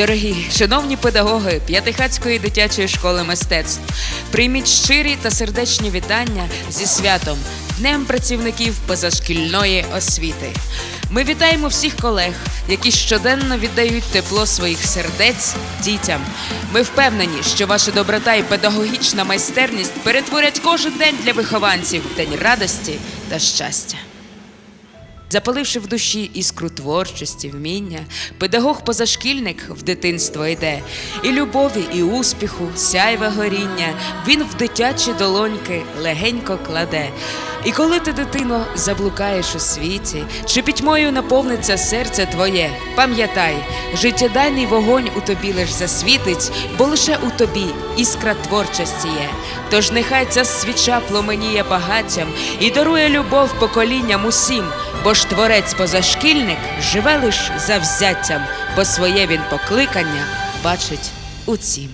Дорогі шановні педагоги П'ятихацької дитячої школи мистецтв, прийміть щирі та сердечні вітання зі святом Днем працівників позашкільної освіти. Ми вітаємо всіх колег, які щоденно віддають тепло своїх сердець дітям. Ми впевнені, що ваша доброта і педагогічна майстерність перетворять кожен день для вихованців в день радості та щастя. Запаливши в душі іскру творчості, вміння, педагог-позашкільник в дитинство йде, і любові, і успіху, сяйве горіння, він в дитячі долоньки легенько кладе. І коли ти, дитино, заблукаєш у світі, чи пітьмою наповниться серце твоє, пам'ятай, життєдайний вогонь у тобі лиш засвітить, бо лише у тобі іскра творчості є. Тож нехай ця свіча пломеніє багаттям і дарує любов поколінням усім, бо ж творець позашкільник живе лиш завзяттям, бо своє він покликання бачить у цім.